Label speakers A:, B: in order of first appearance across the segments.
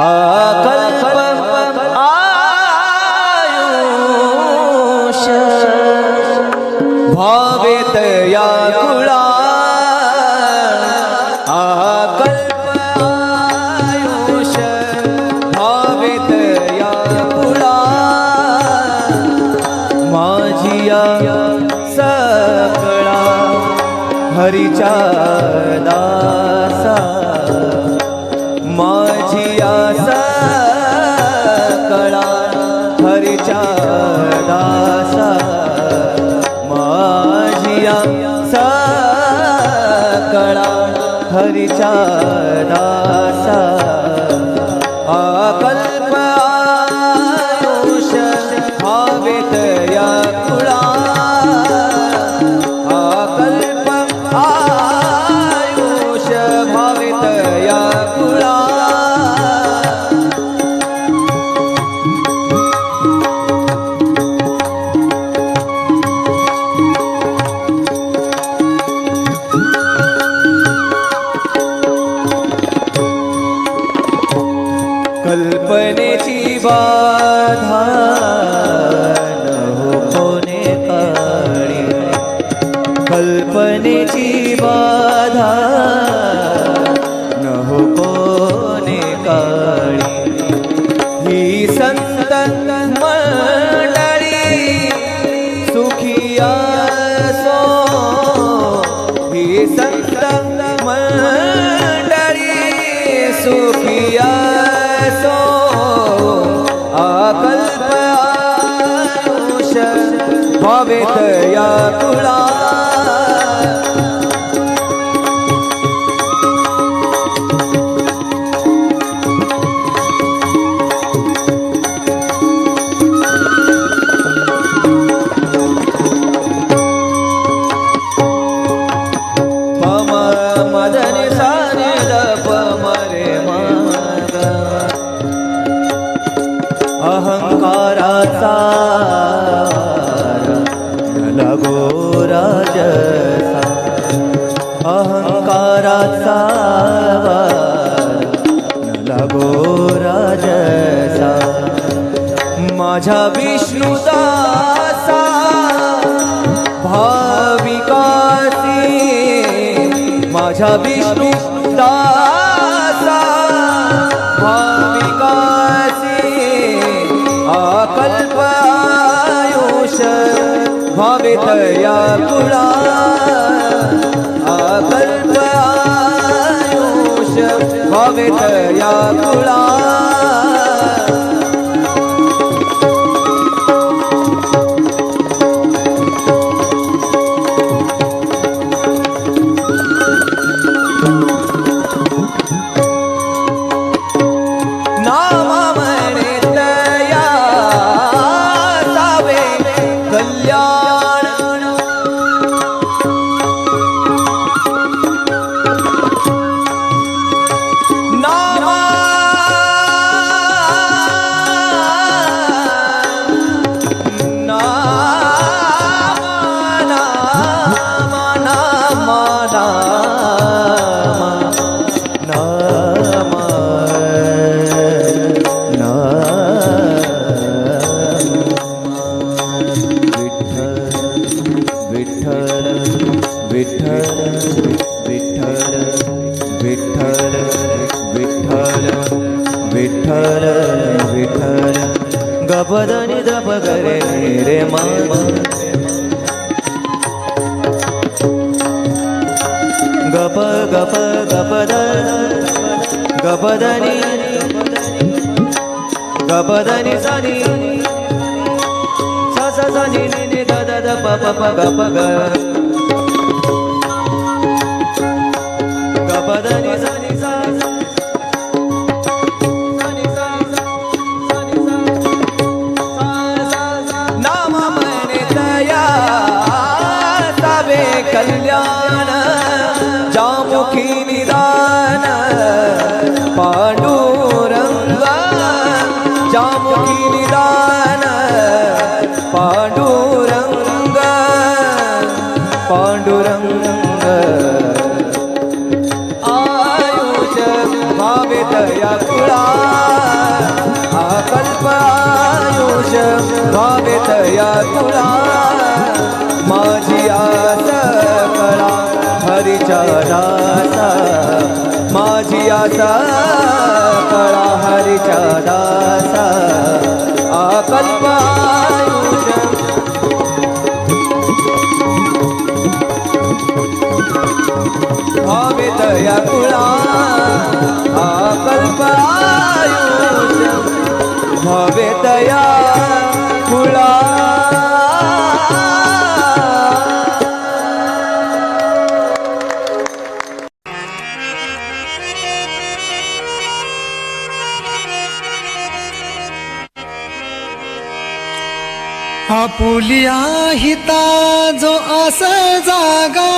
A: আকল্প हरिचादासा कल्पनेची बाधा. कुळा आकल्प आयुष भवितया कुळा रे मा गप गप गपद गपदनी गपदनी सानी। सा सा सा नी नी दा दा दा प प प ग प ग। पांडुरंग आयुष भावे दया कुळा आकल्प आयुष भावे दया कुळा माझी आस कळा हरिच्या माझी आस कळा हरिच्या भावे दया कुळा कल्प आयुष भावे दया कुळा
B: आपुलिया हिता जो आस
C: जागा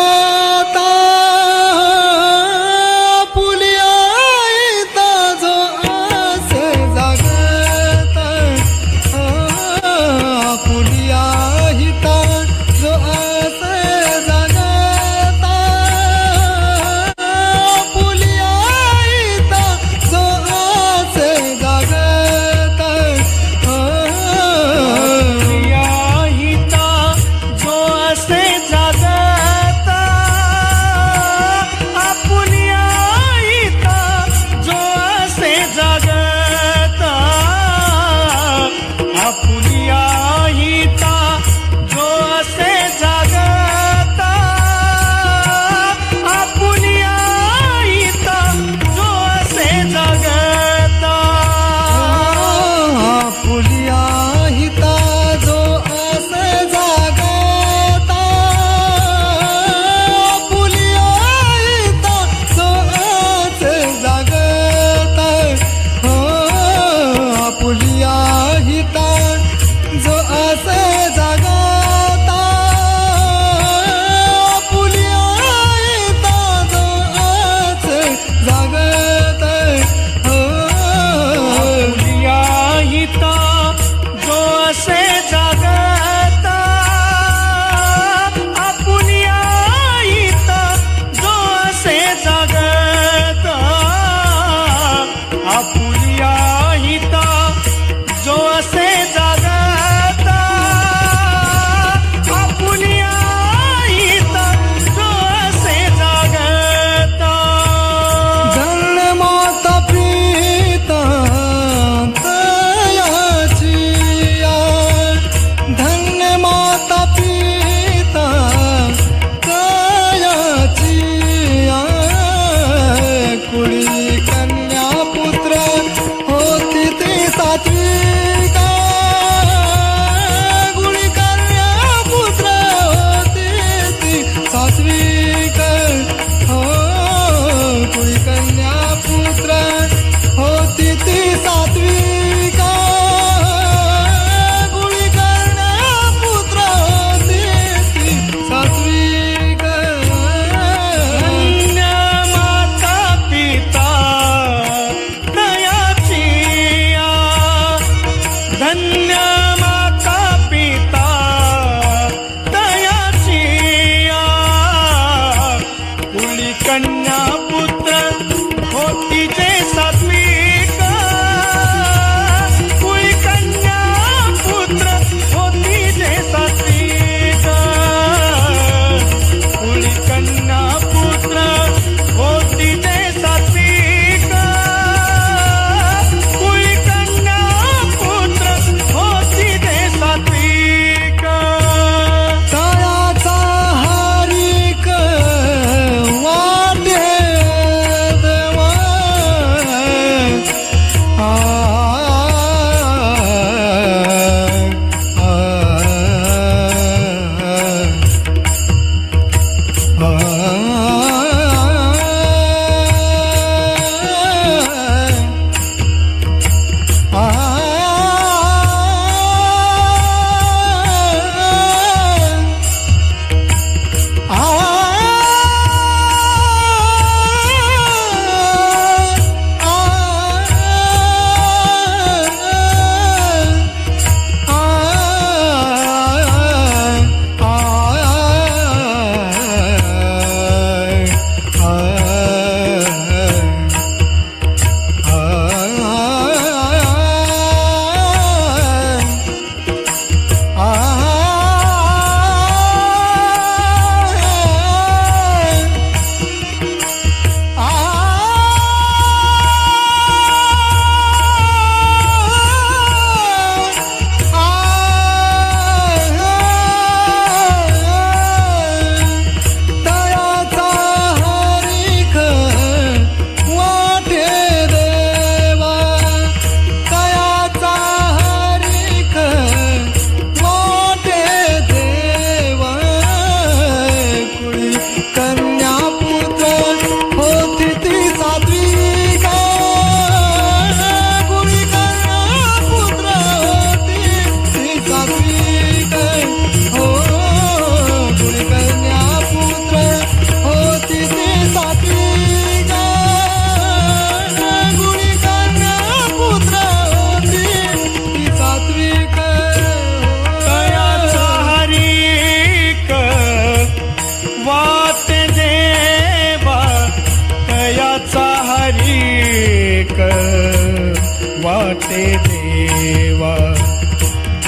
B: वाटे देवा.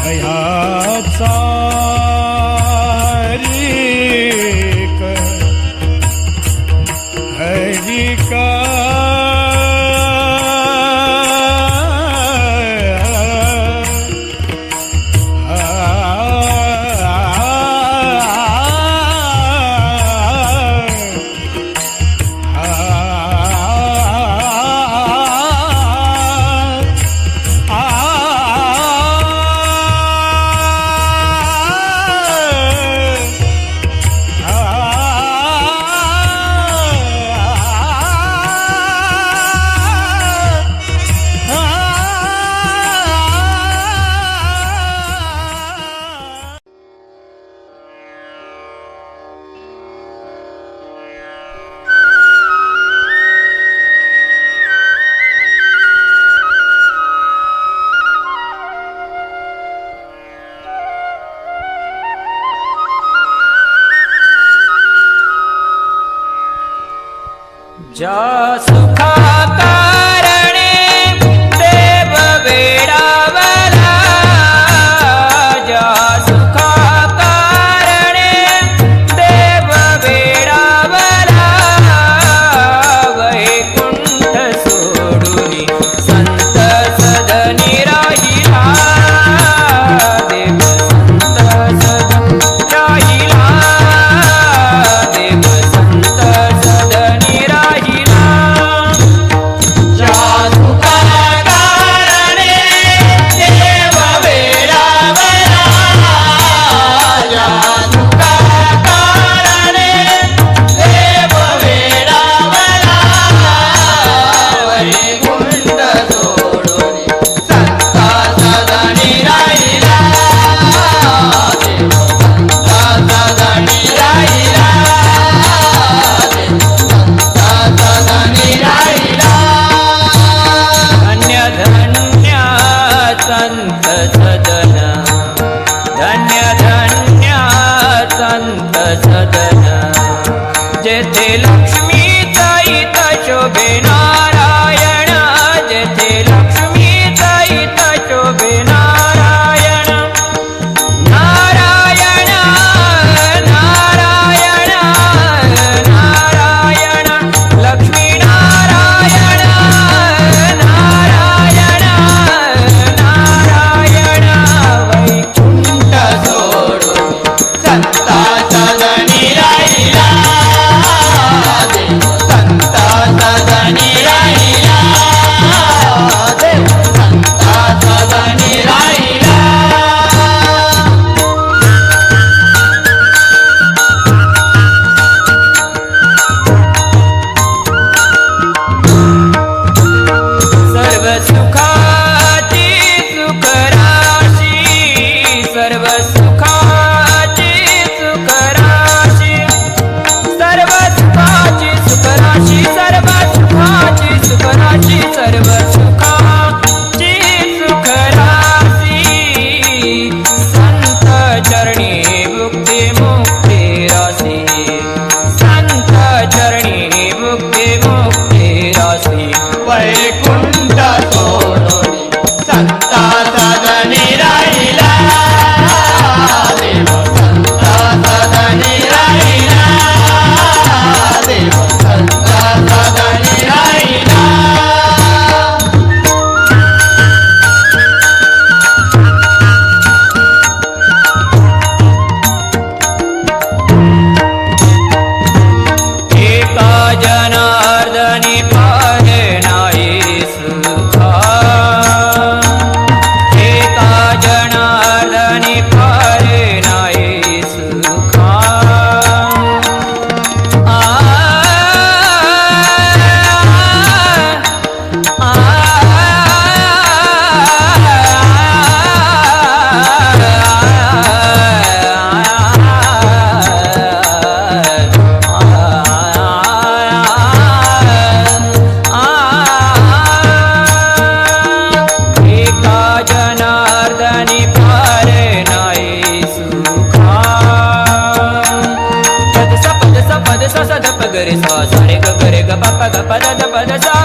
B: भयाचा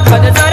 A: सा रे